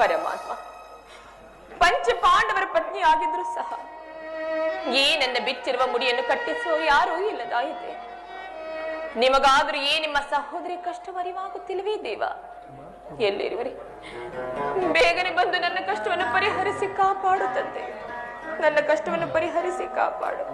ಪರಮಾತ್ಮ. ಪಂಚ ಪಾಂಡವರ ಪತ್ನಿ ಆಗಿದ್ರು ಸಹ ಈ ನನ್ನ ಬಿಚ್ಚಿರುವ ಮುಡಿಯನ್ನು ಕಟ್ಟಿಸುವ ಯಾರೂ ಇಲ್ಲದಾಯಿತೆ ನಿಮಗಾದ್ರೂ ಏ ನಿಮ್ಮ ಸಹೋದರಿ ಕಷ್ಟವರಿವಾಗುತ್ತಿಲ್ವೇ ದೇವ? ಎಲ್ಲಿರುವರಿ? ಬೇಗನೆ ಬಂದು ನನ್ನ ಕಷ್ಟವನ್ನು ಪರಿಹರಿಸಿ ಕಾಪಾಡುತ್ತಂತೆ. ನನ್ನ ಕಷ್ಟವನ್ನು ಪರಿಹರಿಸಿ ಕಾಪಾಡು.